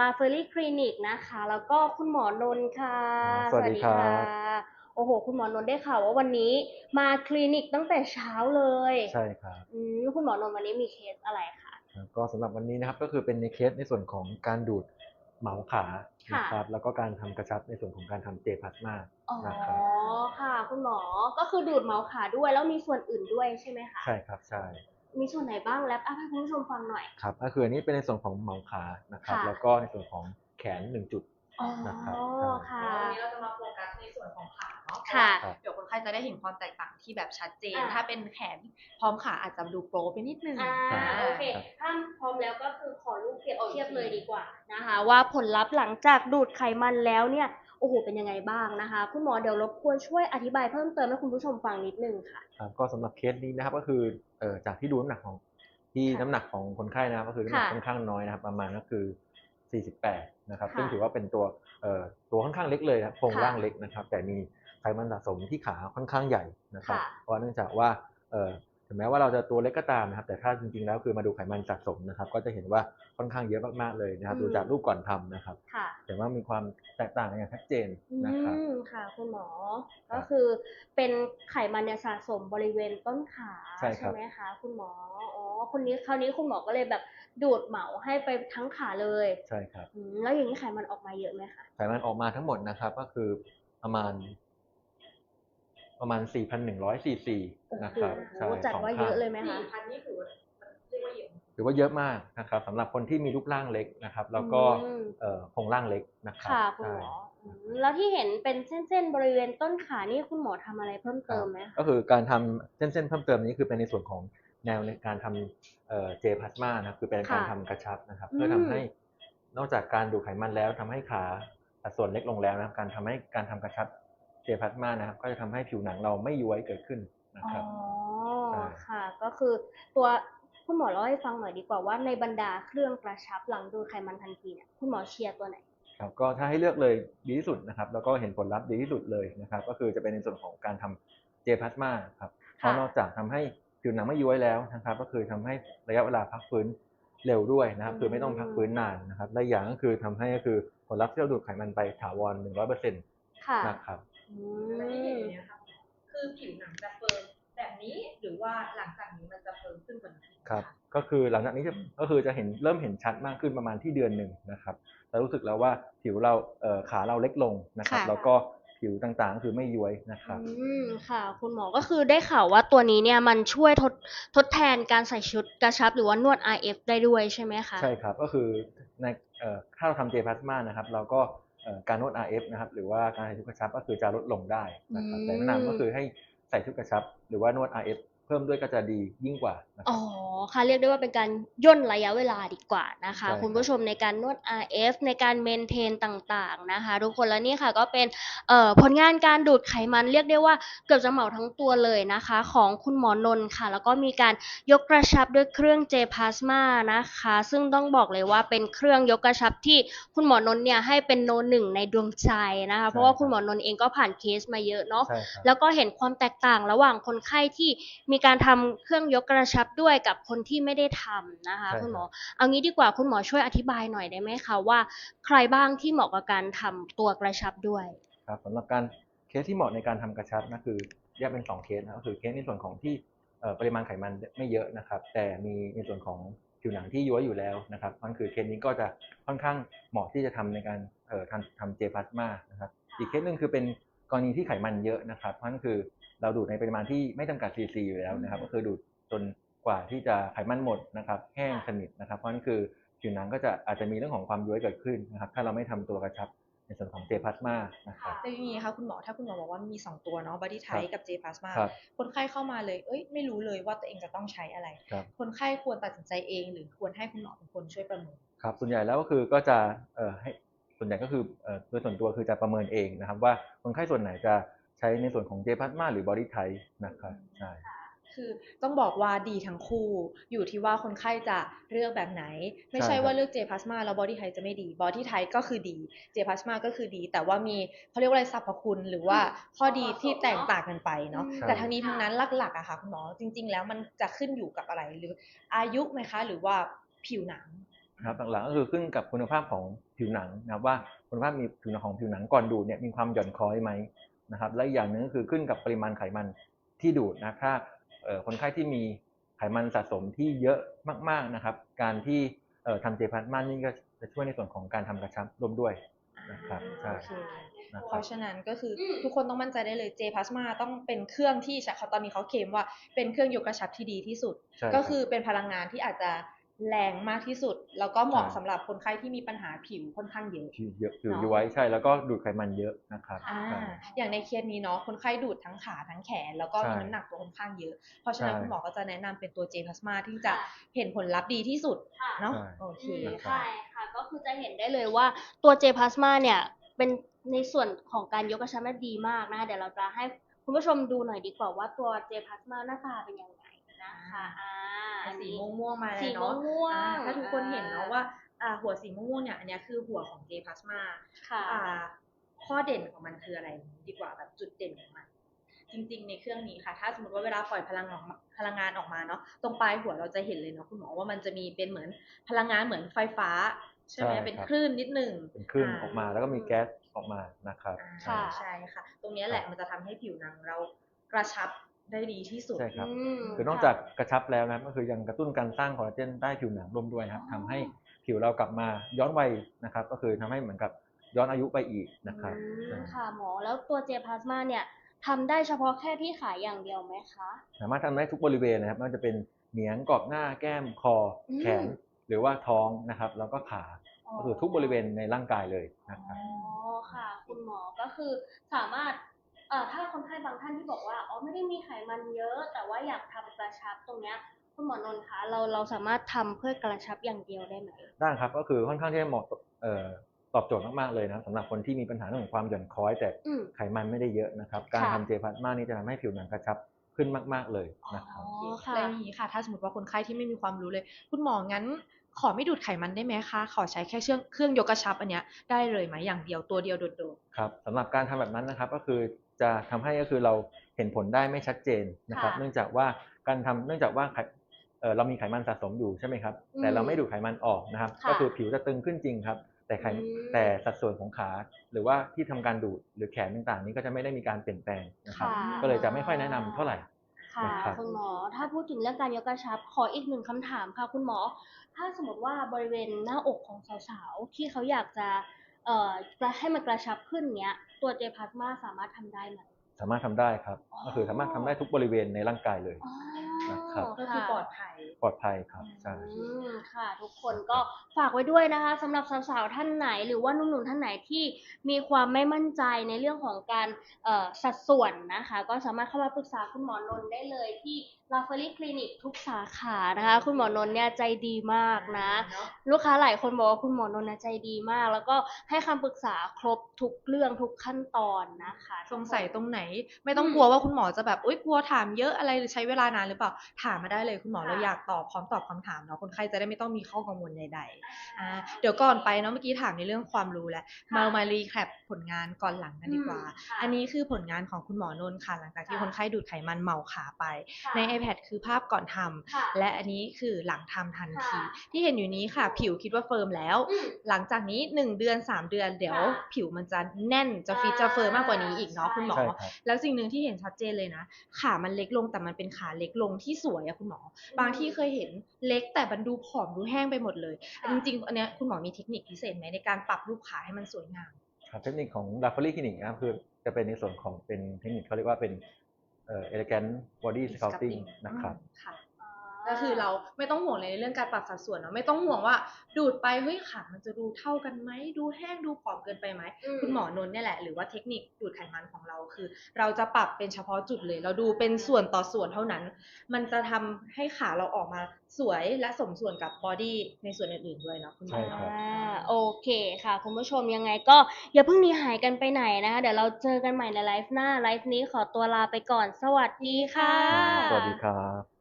ลาเฟอรี่คลินิกนะคะ แล้วก็คุณหมอนนท์ค่ะสวัสดีครับ โอ้โห คุณหมอนนท์ได้ข่าวว่าวันนี้มาคลินิกตั้งแต่เช้าเลยใช่ครับ อืมคุณหมอนนท์วันนี้มีเคสอะไรคะแล้วก็สำหรับวันนี้นะครับก็คือเป็นในเคสในส่วนของการดูดเหมาขาค่ะนะครับแล้วก็การทำกระชับในส่วนของการทำเจพลาสมาอ๋อนะครับค่ะ คุณหมอก็คือดูดเมาส์ขาด้วยแล้วมีส่วนอื่นด้วยใช่ไหมคะ ใช่ครับใช่ มีส่วนไหนบ้างแล้วให้คุณผู้ชมฟังหน่อย ครับก็คืออันนี้เป็นในส่วนของเหมาขานะครับ ค่ะ แล้วก็ในส่วนของแขนหนึ่งจุด อ๋อนะครับค่ะ วันนี้เราจะมาโฟกัสในส่วนของขาเนาะค่ะ เพราว่าเดี๋ยวคนไข้จะได้เห็นความแตกต่างที่แบบชัดเจน อ่า ถ้าเป็นแขนพร้อมขาอาจจะดูโปรไปนิดนึง อ่าครับโอเคถ้าพร้อมแล้วก็คือขอรูปเปรียบเทียบเลยดีกว่านะคะ ว่าผลลัพธ์หลังจากดูดไขมันแล้วเนี่ย โอ้โหเป็นยังไงบ้างนะคะ คุณหมอเดี๋ยวรบกวนช่วยอธิบายเพิ่มเติมให้คุณผู้ชมฟังนิดนึงค่ะ ครับก็สำหรับเคสนี้นะครับก็คือเอ่อจากที่ดูน้ำหนักของที่ค่ะน้ำหนักของคนไข้นะครับก็คือน้ำหนักค่ะค่อนข้างน้อยนะครับ ประมาณก็คือ 48 นะครับค่ะซึ่งถือว่าเป็นตัวเอ่อตัวค่อนข้างเล็กเลยนะครับโครงค่ะร่างเล็กนะครับ แต่มีไขมันสะสมที่ขาค่อนข้างใหญ่นะครับ ค่ะเพราะเนื่องจากว่าเอ่อ ถึงแม้ว่าเราจะตัวเล็กก็ตามนะครับ แต่ถ้าจริงๆแล้วคือมาดูไขมันสะสมนะครับ ก็จะเห็นว่าค่อนข้างเยอะมากๆเลยนะครับอืมดูจากรูปก่อนทำนะครับค่ะแต่ว่ามีความแตกต่างอย่างชัดเจนอืนะครับมค่ะคุณหมอครัก็บคือเป็นไขมันเนี่ยสะสมบริเวณต้นขาใช่ครับไหมคะคุณหมอ อ๋อ คนนี้คราวนี้คุณหมอก็เลยแบบดูดเหมาให้ไปทั้งขาเลย ใช่ครับอืมแล้วอย่างนี้ไขมันออกมาเยอะไหมคะ ไขมันออกมาทั้งหมดนะครับ ก็คือประมาณ ประมาณ 4,100ซีซีโอ้นะโหครับใช่จัดสองว่าข้งเยอะเลยไหมคะสี่พันนี่ถือว่าเรียกว่าเยอะถือว่าเยอะมากนะครับสำหรับคนที่มีรูปร่างเล็กนะครับ แล้วก็อืมเอ่อโครงร่างเล็กนะครับค่ะคุณหมอใช่อืมแล้วที่เห็นเป็นเส้นๆบริเวณต้นขานี่คุณหมอทำอะไรเพิ่มเติมไหมครับคะก็คือการทำเส้นๆเพิ่มเติมนี้คือเป็นในส่วนของแนวในการทำเอ่อเจพลาสมานะครับคือเป็นการค่ะทำกระชับนะครับอืมเพื่อทำให้นอกจากการดูดไขมันแล้วทำให้ขาสัดส่วนเล็กลงแล้วนะครับการทำให้การทำกระชับ เจพลาสมานะครับ ก็จะทำให้ผิวหนังเราไม่ย้วยเกิดขึ้นนะอ๋ครับอใช่ค่ะ ก็คือตัวคุณหมอเล่าให้ฟังหน่อยดีกว่าว่าในบรรดาเครื่องกระชับหลังดูดไขมันทันทีเนี่ยคุณหมอเชียร์ตัวไหนครับก็ถ้าให้เลือกเลยดีที่สุดนะครับ แล้วก็เห็นผลลัพธ์ดีที่สุดเลยนะครับ ก็คือจะเป็นในส่วนของการทำเจพลาสมาครับเพราะนอกจากทำให้ผิวหนังไม่ย้วยแล้วนะครับ ก็คือทำให้ระยะเวลาพักฟื้นเร็วด้วยนะครับอืมคือไม่ต้องพักฟื้นนานนะครับและอย่างก็คือทำให้ก็คือผลลัพธ์ที่เราดูดไขมันไปถาวร100%ค่ะนะครับ อืแต่ที่เห็นมเนี่ยค่ะคือผิวหนังจะเฟิร์มแบบนี้หรือว่าหลังจากนี้มันจะเฟิร์มขึ้นกว่านี้ ครับ ก็คือหลังจากนี้จะก็คือจะเห็นเริ่มเห็นชัดมากขึ้นประมาณที่เดือนหนึ่งนะครับแล้วรู้สึกแล้วว่าผิวเราเอ่อขาเราเล็กลงนะครับ ค่ะ แล้วก็ ผิวต่างๆก็คือไม่ย้วยนะครับอืมค่ะ คุณหมอก็คือได้ข่าวว่าตัวนี้เนี่ยมันช่วยทดทดแทนการใส่ชุดกระชับหรือว่านวด RF ได้ด้วยใช่ไหมคะใช่ครับก็คือในเอ่อถ้าเราทำเจพลาสมานะครับ เราก็เอ่อการนวด RF นะครับ หรือว่าการใส่ชุดกระชับก็คือจะลดลงได้นะครับอืมแต่แนะนำก็คือให้ใส่ชุดกระชับ หรือว่านวด RF เพิ่มด้วยก็จะดียิ่งกว่านะค อ๋รัอบค่ะเรียกได้ว่าเป็นการย่นระยะเวลาดีกว่านะคะใช่ครับคุณผู้ชมในการนวด RF ในการเมนเทนต่างๆนะคะทุกคนแล้วนี่ค่ะก็เป็นเอ่อผลงานการดูดไขมันเรียกได้ว่าเกือบจะเหมาทั้งตัวเลยนะคะ ของคุณหมอนนท์ค่ะ แล้วก็มีการยกกระชับด้วยเครื่อง J Plasma นะคะ ซึ่งต้องบอกเลยว่าเป็นเครื่องยกกระชับที่คุณหมอนนท์เนี่ยให้เป็นโนหนึ่งในดวงใจนะคะ เพราะว่าคุณหมอนนท์เองก็ผ่านเคสมาเยอะเนาะใช่ครับแล้วก็เห็นความแตกต่างระหว่างคนไข้ที่มีการทำเครื่องยกกระชับด้วยกับคนที่ไม่ได้ทำนะคะ ใช่คุณหมอครับเอางี้ดีกว่าคุณหมอช่วยอธิบายหน่อยได้ไหมคะว่า ใครบ้างที่เหมาะกับการทำตัวกระชับด้วย ครับสำหรับการเคสที่เหมาะในการทำกระชับนะคือแยกเป็นสองเคสนะก็คือเคสในส่วนของที่เอ่อปริมาณไขมันไม่เยอะนะครับ แต่มีในส่วนของผิวหนังที่ย้วยอยู่แล้วนะครับนั่นคือเคสนี้ก็จะค่อนข้างเหมาะที่จะทำในการเอ่อทำทำเจพลาสมานะครับอีกเคสหนึ่งคือเป็นกรณีที่ไขมันเยอะนะครับนั่นคือเราดูดในปริมาณที่ไม่จำกัดซีซีอยู่แล้วนะครับ ก็คือดูดจน กว่าที่จะไขมันหมดนะครับ แห้งสนิทนะครับ เพราะนั่นคือผิวหนังก็จะอาจจะมีเรื่องของความย้วยเกิดขึ้นนะครับ ถ้าเราไม่ทำตัวกระชับในส่วนของเจพลาสมานะครับแต่ทีนี้ค่ะคุณหมอถ้าคุณหมอบอกว่ามี 2 ตัวเนาะ body ครั type บกับ J plasma ครับคนไข้เข้ามาเลยเอ้ยไม่รู้เลยว่าตัวเองจะต้องใช้อะไรครับคนไข้ควรตัดสินใจเองหรือควรให้คุณหมอเป็นคนช่วยประเมินครับส่วนใหญ่แล้วก็คือก็จะเอ่อให้ส่วนใหญ่ก็คือเอ่อโดยส่วนตัวคือจะประเมินเองนะครับ ว่าคนไข้ส่วนไหนจะใช้ในส่วนของเจพลาสมาหรือบอดี้ไทป์นะครับใช่ คือต้องบอกว่าดีทั้งคู่ อยู่ที่ว่าคนไข้จะเลือกแบบไหน ไม่ใช่ใช่ครับว่าเลือก J plasma แล้ว body type จะไม่ดี body type ก็คือดี J plasma ก็คือดี แต่ว่ามีเขาเรียกว่าอะไรสรรพคุณหรือว่าข้อดีที่แตกต่างกันไปเนาะอืมแต่ทั้งนี้ทั้งนั้นหลักๆอะค่ะคุณหมอจริง ๆ แล้วมันจะขึ้นอยู่กับอะไรหรืออายุไหมคะ หรือว่าผิวหนังนะครับหลักๆก็คือขึ้นกับคุณภาพของผิวหนังนะครับว่าคุณภาพมีผิวหนังของผิวหนังก่อนดูดเนี่ยมีความหย่อนคล้อยไหมนะครับและอีกอย่างหนึ่งก็คือขึ้นกับปริมาณไขมันที่ดูดนะถ้าเอ่อ คนไข้ที่มีไขมันสะสมที่เยอะมาก ๆนะครับ การที่เอ่อทำเจพลาสมานี่ก็จะช่วยในส่วนของการทำกระชับร่วมด้วยนะครับใช่โอเคนะคเพรับราะฉะนั้นก็คืออทุกคนต้องมั่นใจได้เลย J Plasma ต้องเป็นเครื่องที่ใช้เขาตอนนี้เขาเคลมว่าเป็นเครื่องยกกระชับที่ดีที่สุดใช่ก็รับคือเป็นพลังงานที่อาจจะ แรงมากที่สุด แล้วก็เหมาะใช่สำหรับคนไข้ที่มีปัญหาผิวค่อนข้างเยอะผิวเยอะผิวเนอะย้วยใช่แล้วก็ดูดไขมันเยอะนะครับอ่าใช่อย่างในเคสนี้เนาะคนไข้ดูดทั้งขาทั้งแขน แล้วก็ใช่มีน้ำหนักตัวค่อนข้างเยอะ เพราะฉะนั้นใช่คุณหมอก็จะแนะนำเป็นตัว J Plasma ที่จะค่ะเห็นผลลัพธ์ดีที่สุดค่ะเนาะใช่โอเคอืมนะครับใช่ค่ะก็คือจะเห็นได้เลยว่าตัว J Plasma เนี่ยเป็นในส่วนของการยกกระชับได้ดีมากนะคะเดี๋ยวเราจะให้คุณผู้ชมดูหน่อยดีกว่าว่าตัว J Plasma หน้าตาเป็นยังไงนะคะ อ่าอันสีนี้ม่วงๆมาเลยสีเนาะม่วงๆอ่าถ้าทุกคนเห็นอ่าเนาะว่าอ่าหัวสีม่วงๆเนี่ยอันเนี้ยคือหัวของ J Plasma ค่ะอ่าข้อเด่นของมันคืออะไร ดีกว่าแบบจุดเด่นของมัน จริงๆ ในเครื่องนี้ค่ะ ถ้าสมมติว่าเวลาปล่อยพลังออกมาพลังงานออกมาเนาะตรงปลายหัวเราจะเห็นเลยเนาะคุณหมอว่ามันจะมีเป็นเหมือนพลังงานเหมือนไฟฟ้า ใช่ไหมใช่เป็นครับ คลื่นนิดหนึ่งเป็นคลื่นออกมาแล้วก็มีแก๊สออกมานะครับ อ่าค่ะ ใช่ค่ะ ตรงเนี้ยแหละมันจะทำให้ผิวหนังเรากระชับ ได้ดีที่สุดใช่ครับอืมคือนอกจากกระชับแล้วนะครับก็คือยังกระตุ้นการสร้างคอลลาเจนใต้ผิวหนังร่วมด้วยนะครับอ๋อทำให้ผิวเรากลับมาย้อนวัยนะครับ ก็คือทำให้เหมือนกับย้อนอายุไปอีกนะครับอืมใช่ค่ะหมอแล้วตัว J Plasma เนี่ยทำได้เฉพาะแค่ที่ขายอย่างเดียวไหมคะ สามารถทำได้ทุกบริเวณนะครับไม่ว่าจะเป็นเหนียงกรอบหน้าแก้มคออม แขน หรือว่าท้องนะครับ แล้วก็ขาก็คือทุกบริเวณในร่างกายเลยนะครับ อ๋อค่ะ คุณหมอก็คือสามารถเอ่อถ้าคนไข้บางท่านที่บอกว่าอ๋อไม่ได้มีไขมันเยอะ แต่ว่าอยากทำกระชับตรงเนี้ยคุณหมอนนท์คะเราเราสามารถทำเพื่อกระชับอย่างเดียวได้ไหมได้ครับก็คือค่อนข้างที่จะเหมาะเอ่อตอบโจทย์มาก ๆ เลยนะครับสำหรับคนที่มีปัญหาเรื่องของความหย่อนคล้อย แต่อืมไขมันไม่ได้เยอะนะครับ การค่ะทำเจพลาสมานี่จะทำให้ผิวหนังกระชับขึ้นมาก ๆ เลยนะครับอ๋อค่ะแล้วอย่างนี้ค่ะ ถ้าสมมติว่าคนไข้ที่ไม่มีความรู้เลย คุณหมองั้น ขอไม่ดูดไขมันได้ไหมคะ ขอใช้แค่เครื่องเครื่องยกกระชับอันเนี้ยได้เลยไหมอย่างเดียวตัวเดียวโดดครับสำหรับการทำแบบนั้นนะครับ ก็คือ จะทำให้ก็คือเราเห็นผลได้ไม่ชัดเจนนะครับค่ะเนื่องจากว่าการทำเนื่องจากว่าไขเอ่อเรามีไขมันสะสมอยู่ใช่ไหมครับอืมแต่เราไม่ดูดไขมันออกนะครับค่ะก็คือผิวจะตึงขึ้นจริงครับ แต่ไขอืมแต่สัดส่วนของขา หรือว่าที่ทำการดูดหรือแขนต่างๆ นี้ก็จะไม่ได้มีการเปลี่ยนแปลงนะครับค่ะก็เลยจะไม่ค่อยแนะนำเท่าไหร่ค่ะนะครับคุณหมอถ้าพูดถึงเรื่องการยกกระชับ ขออีกหนึ่งคำถามค่ะคุณหมอ ถ้าสมมติว่าบริเวณหน้าอกของสาวๆที่เขาอยากจะเอ่อกระให้มันกระชับขึ้นเนี้ย ตัวเจพลาสมาสามารถทำได้ไหมสามารถทำได้ครับอ๋อก็คือสามารถทำได้ทุกบริเวณในร่างกายเลย อ๋อนะครับๆก็คือปลอดภัย ปลอดภัยครับใช่ อืมค่ะ ทุกคนก็ฝากไว้ด้วยนะคะสำหรับสาวๆท่านไหน หรือว่าหนุ่มๆท่านไหนที่มีความไม่มั่นใจในเรื่องของการเอ่อสัดส่วนนะคะ ก็สามารถเข้ามาปรึกษาคุณหมอนนท์ได้เลยที่ลาฟ a รีคลินิกทุกสาขานะคะ คุณหมอนนท์เนี่ยใจดีมากนะ ลูกค้าหลายคนบอกว่าคุณหมอนนท์น่ะใจดีมาก แล้วก็ให้คำปรึกษาครบทุกเรื่องทุกขั้นตอนนะคะ สงสัยตรงไหน ไม่ต้องอืมกลัวว่าคุณหมอจะแบบอุ้ยกลัวถามเยอะอะไรหรือใช้เวลานานหรือเปล่าถามมาได้เลยคุณหมอค่ะเราอยากตอบพร้อมตอบคำถามเนาะคนไข้จะได้ไม่ต้องมีข้อกังวลใดๆอ่าเดี๋ยวก่อนไปเนาะเมื่อกี้ถามในเรื่องความรู้แล้วค่ะมามารีแคปผลงานก่อนหลังกันดีกว่าอืมค่ะอันนี้คือผลงานของคุณหมอนนท์ค่ะ หลังจากที่ค่ะคนไข้ดูดไขมันเหมาขาไปค่ะใน iPad คือภาพก่อนทำค่ะและอันนี้คือหลังทำทันทีค่ะที่เห็นอยู่นี้ค่ะ ผิวคิดว่าเฟิร์มแล้วอืมหลังจากนี้ 1 เดือน 3 เดือนเดี๋ยวค่ะผิวมันจะแน่นจะฟิตจะเฟิร์มมากกว่านี้อีกเนาะใช่คุณหมอใช่ครับแล้วสิ่งหนึ่งที่เห็นชัดเจนเลยนะขามันเล็กลงแต่มันเป็นขาเล็กลงที่สวยอะคุณหมอ บางที่เคยเห็นเล็กแต่มันดูผอมดูแห้งไปหมดเลยค่ะจริงๆอันเนี้ยคุณหมอมีเทคนิคพิเศษไหมในการปรับรูปขาให้มันสวยงามครับเทคนิคของดัฟเฟอรี่คลินิกนะครับคือจะเป็นในส่วนของเป็นเทคนิคเขาเรียกว่าเป็นเอ่อ elegant body sculpting นะครับอืมค่ะ ก็คือเราไม่ต้องห่วงเลยในเรื่องการปรับสัดส่วนเนาะไม่ต้องห่วงว่าดูดไปเฮ้ยขามันจะดูเท่ากันไหมดูแห้งดูผอมเกินไปไหมอืมคุณหมอนนท์เนี่ยแหละหรือว่าเทคนิคดูดไขมันของเราคือ เราจะปรับเป็นเฉพาะจุดเลย เราดูเป็นส่วนต่อส่วนเท่านั้น มันจะทำให้ขาเราออกมาสวยและสมส่วนกับบอดี้ในส่วนอื่นๆด้วยเนาะคุณหมอใช่ครับอ่าโอเคค่ะ คุณผู้ชมยังไงก็อย่าเพิ่งหนีหายกันไปไหนนะคะเดี๋ยวเราเจอกันใหม่ในไลฟ์หน้าไลฟ์นี้ขอตัวลาไปก่อนสวัสดีค่ะ สวัสดีครับ